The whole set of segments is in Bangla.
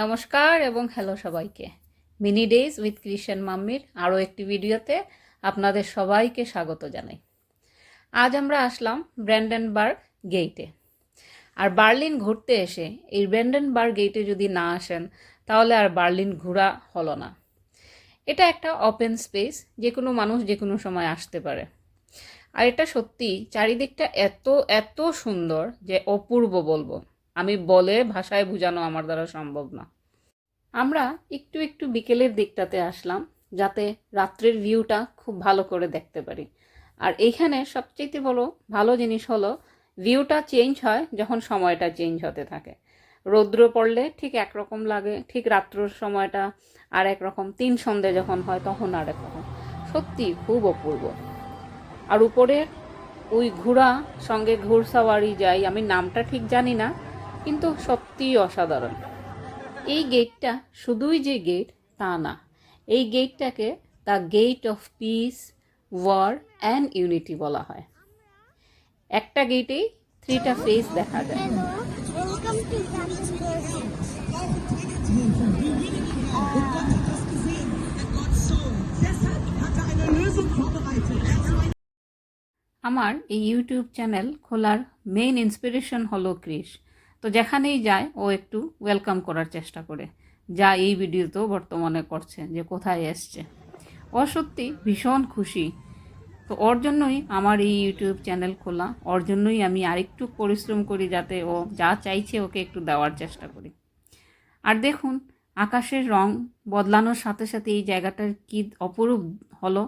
নমস্কার এবং হ্যালো সবাইকে। মিনি ডেজ উইথ ক্রিশ্চিয়ান মাম্মির আরও একটি ভিডিওতে আপনাদের সবাইকে স্বাগত জানাই। আজ আমরা আসলাম ব্র্যান্ডেনবার্গ গেইটে আর বার্লিন ঘুরতে এসে এই ব্র্যান্ডেনবার্গ গেইটে যদি না আসেন, তাহলে আর বার্লিন ঘোরা হলো না। এটা একটা ওপেন স্পেস যে কোনো মানুষ যে কোনো সময় আসতে পারে। আর এটা সত্যি চারিদিকটা এত এত সুন্দর যে অপূর্ব বলব। আমি বলে ভাষায় বোঝানো আমার দ্বারা সম্ভব না। আমরা একটু একটু বিকেলের দিকটাতে আসলাম, যাতে রাত্রের ভিউটা খুব ভালো করে দেখতে পারি। আর এইখানে সবচেয়ে বড় ভালো জিনিস হলো ভিউটা চেঞ্জ হয় যখন সময়টা চেঞ্জ হতে থাকে। রৌদ্র পড়লে ঠিক একরকম লাগে, ঠিক রাত্রর সময়টা আর একরকম তিন সন্ধে যখন হয় তখন আর একরকম। সত্যি খুব অপূর্ব। আর উপরে ওই ঘোড়া সঙ্গে ঘোড়সাওয়ারি যাই, আমি নামটা ঠিক জানি না কিন্তু সত্যিই অসাধারণ। এই গেটটা শুধুই যে গেট তা না। এই গেটটাকে the gate of peace war and unity বলা হয়। একটা গেটেই থ্রিটা ফেস দেখা যায়. আমার এই ইউটিউব চ্যানেল খোলার মেইন ইন্সপিরেশন হলো ক্রিস তো যেখানেই যায়, ও একটু ওয়েলকাম করার চেষ্টা করে। যা এই ভিডিওতেও বর্তমানে করছে যে কোথায় এসছে। ও সত্যি ভীষণ খুশি। তো ওর জন্যই আমার এই ইউটিউব চ্যানেল খোলা। ওর জন্যই আমি আরেকটু পরিশ্রম করি যাতে ও যা চাইছে ওকে একটু দেওয়ার চেষ্টা করি। আর দেখুন, আকাশের রং বদলানোর সাথে সাথে এই জায়গাটার কি অপরূপ হলো।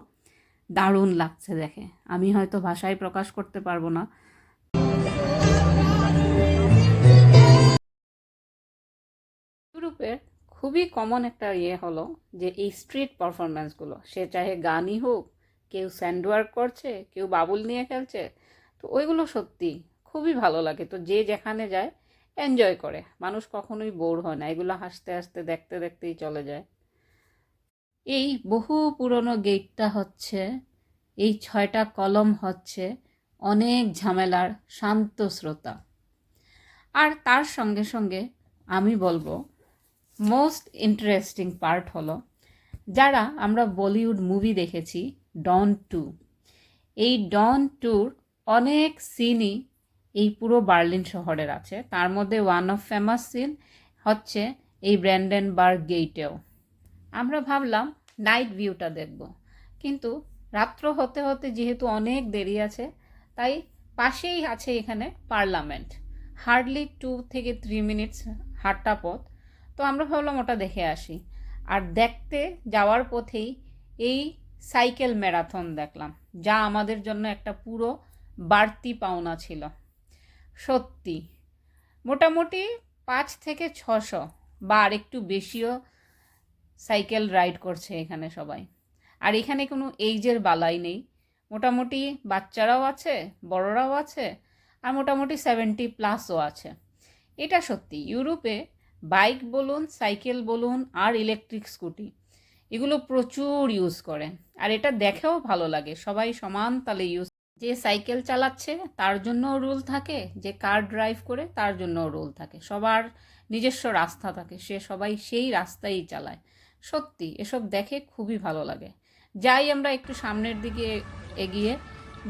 দারুণ লাগছে দেখে। আমি হয়তো ভাষায় প্রকাশ করতে পারব না। খুবই কমন একটা ইয়ে হলো যে এই স্ট্রিট পারফরমেন্সগুলো সে চাহে গানই হোক, কেউ স্যান্ডওয়ার্ক করছে, কেউ বাবুল নিয়ে খেলছে, তো ওইগুলো সত্যি খুবই ভালো লাগে। তো যে যেখানে যায় এনজয় করে। মানুষ কখনোই বোর হয় না, এগুলো হাসতে হাসতে, দেখতে দেখতেই চলে যায়। এই বহু পুরনো গেটটা হচ্ছে, এই ছয়টা কলম হচ্ছে অনেক ঝামেলার শান্ত শ্রোতা। আর তার সঙ্গে সঙ্গে আমি বলব মোস্ট ইন্টারেস্টিং পার্ট হলো, যারা আমরা বলিউড মুভি দেখেছি ডন টু এই ডন টুর অনেক সিনই এই পুরো বার্লিন শহরের আছে। তার মধ্যে ওয়ান অফ ফেমাস সিন হচ্ছে এই ব্র্যান্ডেন ব্র্যান্ডেনবার্গ গেইটেও। আমরা ভাবলাম নাইট ভিউটা দেখব। কিন্তু রাত্র হতে হতে যেহেতু অনেক দেরি আছে, তাই পাশেই আছে এখানে পার্লামেন্ট। হার্ডলি টু থেকে থ্রি মিনিটস হাঁটা পথ। তো আমরা ভাবলাম ওটা দেখে আসি। আর দেখতে যাওয়ার পথেই এই সাইকেল ম্যারাথন দেখলাম, যা আমাদের জন্য একটা পুরো বাড়তি পাওনা ছিল। সত্যি, মোটামুটি পাঁচ থেকে ছশো বা আর একটু বেশিও সাইকেল রাইড করছে এখানে সবাই। আর এখানে কোনো এইজের বালাই নেই। মোটামুটি বাচ্চারাও আছে, বড়রাও আছে, আর মোটামুটি সেভেন্টি প্লাসও আছে। এটা সত্যি, ইউরোপে বাইক বলুন, সাইকেল বলুন আর ইলেকট্রিক স্কুটি। এগুলো প্রচুর ইউজ করে। আর এটা দেখেও ভালো লাগে। সবাই সমান তালে ইউজ যে সাইকেল চালাচ্ছে, তার জন্যও রুল থাকে। যে কার ড্রাইভ করে, তার জন্যও রুল থাকে। সবার নিজস্ব রাস্তা থাকে। সে সবাই সেই রাস্তাই চালায়। সত্যি, এসব দেখে খুবই ভালো লাগে। যাই আমরা একটু সামনের দিকে এগিয়ে,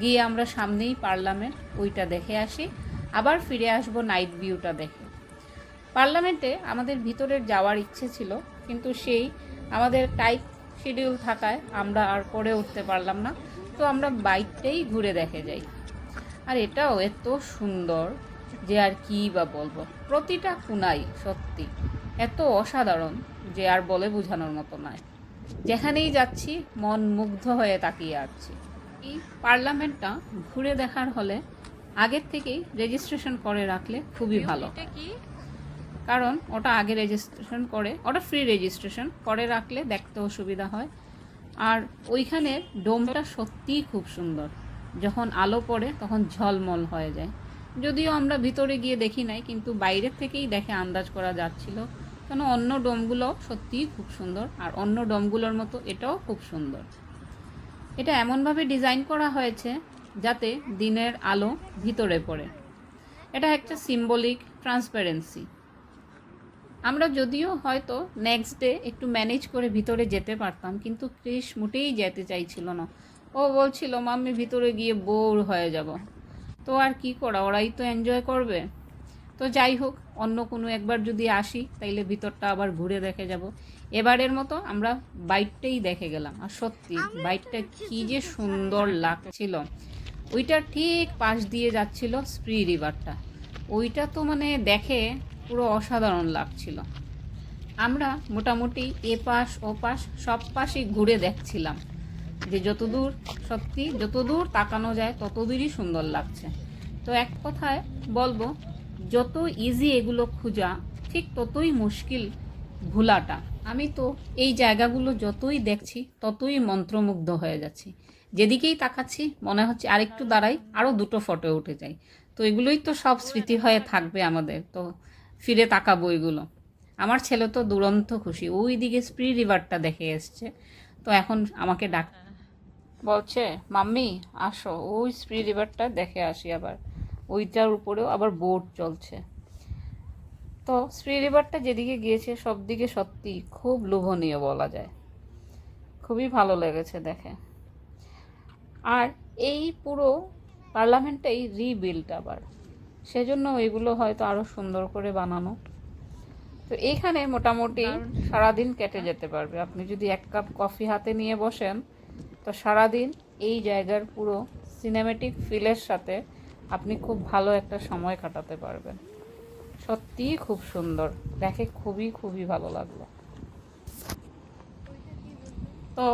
গিয়ে আমরা সামনেই পার্লামেন্ট ওইটা দেখে আসি। আবার ফিরে আসব নাইট ভিউটা দেখে। পার্লামেন্টে আমাদের ভিতরের যাওয়ার ইচ্ছে ছিল কিন্তু সেই আমাদের টাইট শিডিউল থাকায় আমরা আর করে উঠতে পারলাম না। তো আমরা বাইকটাই ঘুরে দেখে যাই। আর এটাও এত সুন্দর যে আর কী বা বলব। প্রতিটা কোনাই সত্যি এত অসাধারণ যে আর বলে বোঝানোর মতো নয়। যেখানেই যাচ্ছি মন মুগ্ধ হয়ে তাকিয়ে আছি। এই পার্লামেন্টটা ঘুরে দেখার হলে আগের থেকেই রেজিস্ট্রেশন করে রাখলে খুবই ভালো। কারণ ওটা আগে রেজিস্ট্রেশন করে, ওটা ফ্রি রেজিস্ট্রেশন করে রাখলে দেখতেও সুবিধা হয়। আর ওইখানের ডোমটা সত্যিই খুব সুন্দর। যখন আলো পড়ে তখন ঝলমল হয়ে যায়। যদিও আমরা ভিতরে গিয়ে দেখি নাই, কিন্তু বাইরের থেকেই দেখে আন্দাজ করা যাচ্ছিল। কেন অন্য ডোমগুলো সত্যিই খুব সুন্দর, আর অন্য ডোমগুলোর মতো এটাও খুব সুন্দর। এটা এমনভাবে ডিজাইন করা হয়েছে যাতে দিনের আলো ভিতরে পড়ে। এটা একটা সিম্বলিক ট্রান্সপারেন্সি আমরা যদিও হয়তো নেক্সট ডে একটু ম্যানেজ করে ভিতরে যেতে পারতাম কিন্তু ক্রিস মোটেই যেতে চাইছিল না। ও বলছিল মাম্মি ভিতরে গিয়ে বোর হয়ে যাব। তো আর কি করা ওরাই তো এনজয় করবে? তো যাই হোক অন্য কোনো একবার যদি আসি তাইলে ভিতরটা আবার ঘুরে দেখে যাব। এবারের মতো আমরা বাইকটাই দেখে গেলাম আর সত্যি বাইকটা কি যে সুন্দর লাগছিল। ওইটা ঠিক পাশ দিয়ে যাচ্ছিল স্প্রি রিভারটা ওইটা তো মানে দেখে পুরো অসাধারণ লাগছিল। আমরা মোটামুটি এ পাশ ও পাশ সব পাশই ঘুরে দেখছিলাম যে যতদূর সত্যি যতদূর তাকানো যায় ততদূরই সুন্দর লাগছে। তো এক কথায় বলব, যত ইজি এগুলো খোঁজা, ঠিক ততই মুশকিল ভোলাটা। আমি তো এই জায়গাগুলো যতই দেখছি ততই মন্ত্রমুগ্ধ হয়ে যাচ্ছি। যেদিকেই তাকাচ্ছি মনে হচ্ছে আরেকটু দাঁড়াই আরও দুটো ফটো উঠে যায়। তো এগুলোই তো সব স্মৃতি হয়ে থাকবে আমাদের। তো ফিরে তাকাবো এগুলো। আমার ছেলে তো দুরন্ত খুশি। ওই দিকে স্প্রি রিভারটা দেখে এসছে। তো এখন আমাকে ডাক। বলছে, মাম্মি, আসো। ওই স্প্রি রিভারটা দেখে আসি আবার। ওইটার উপরেও আবার বোট চলছে। তো স্প্রি রিভারটা যেদিকে গিয়েছে সব দিকে সত্যি খুব লোভনীয় বলা যায়। খুবই ভালো লেগেছে দেখে। আর এই পুরো পার্লামেন্টটাই রিবিল্ড আবার। সেজন্য এগুলো হয়তো আরও সুন্দর করে বানানো। তো এইখানে মোটামুটি সারাদিন কেটে যেতে পারবে। আপনি যদি এক কাপ কফি হাতে নিয়ে বসেন তো সারাদিন এই জায়গার পুরো সিনেমেটিক ফিলের সাথে আপনি খুব ভালো একটা সময় কাটাতে পারবেন। সত্যিই খুব সুন্দর। দেখে খুবই খুবই ভালো লাগল। তো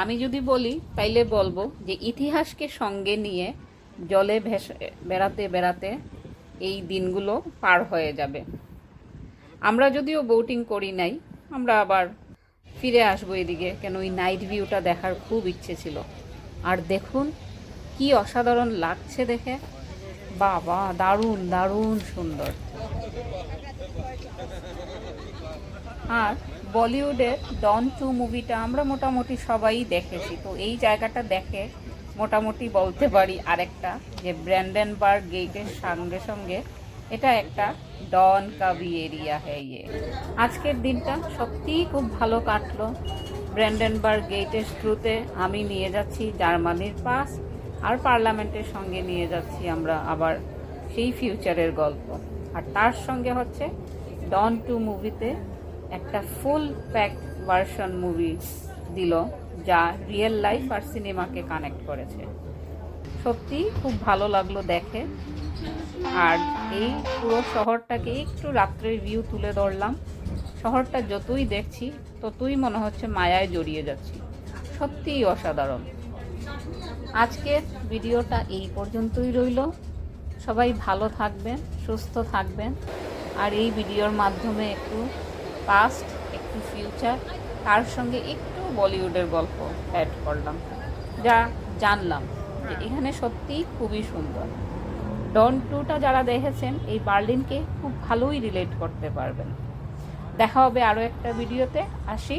আমি যদি বলি তাইলে বলব যে ইতিহাসকে সঙ্গে নিয়ে জলে ভেসে বেড়াতে বেড়াতে এই দিনগুলো পার হয়ে যাবে। আমরা যদিও বোটিং করি নাই, আমরা আবার ফিরে আসব এদিকে, কেন ওই নাইট ভিউটা দেখার খুব ইচ্ছে ছিল। আর দেখুন, কি অসাধারণ লাগছে দেখে। বাবা, দারুণ দারুণ সুন্দর। আর বলিউডের ডন টু মুভিটা আমরা মোটামুটি সবাই দেখেছি, তো এই জায়গাটা দেখে মোটামুটি বলতে পারি আরেকটা। যে ব্র্যান্ডেনবার্গ গেটের সঙ্গে সঙ্গে এটা একটা ডন কাবি এরিয়া হ্যাঁ ইয়ে। আজকের দিনটা সত্যিই খুব ভালো কাটলো। ব্র্যান্ডেনবার্গ গেটের থ্রুতে আমি নিয়ে যাচ্ছি জার্মানির পাস আর পার্লামেন্টের সঙ্গে নিয়ে যাচ্ছি আমরা আবার সেই ফিউচারের গল্প। আর তার সঙ্গে হচ্ছে ডন টু মুভিতে একটা ফুল প্যাক ভার্সন মুভি দিল যা রিয়েল লাইফ আর সিনেমাকে কানেক্ট করেছে। সত্যি খুব ভালো লাগল দেখে। আর এই পুরো শহরটাকে একটু রাত্রের ভিউ তুলে ধরলাম। শহরটা যতই দেখছি, ততই মনে হচ্ছে মায়ায় জড়িয়ে যাচ্ছি। সত্যিই অসাধারণ। আজকের ভিডিওটা এই পর্যন্তই রইল। সবাই ভালো থাকবেন, সুস্থ থাকবেন। আর এই ভিডিওর মাধ্যমে একটু পাস্ট একটু ফিউচার তার সঙ্গে একটু বলিউডের গল্প অ্যাড করলাম। যা জানলাম। যে এখানে সত্যিই খুবই সুন্দর। ডন টুটা যারা দেখেছেন এই বার্লিনকে খুব ভালোই রিলেট করতে পারবেন। দেখা হবে আরও একটা ভিডিওতে আসি।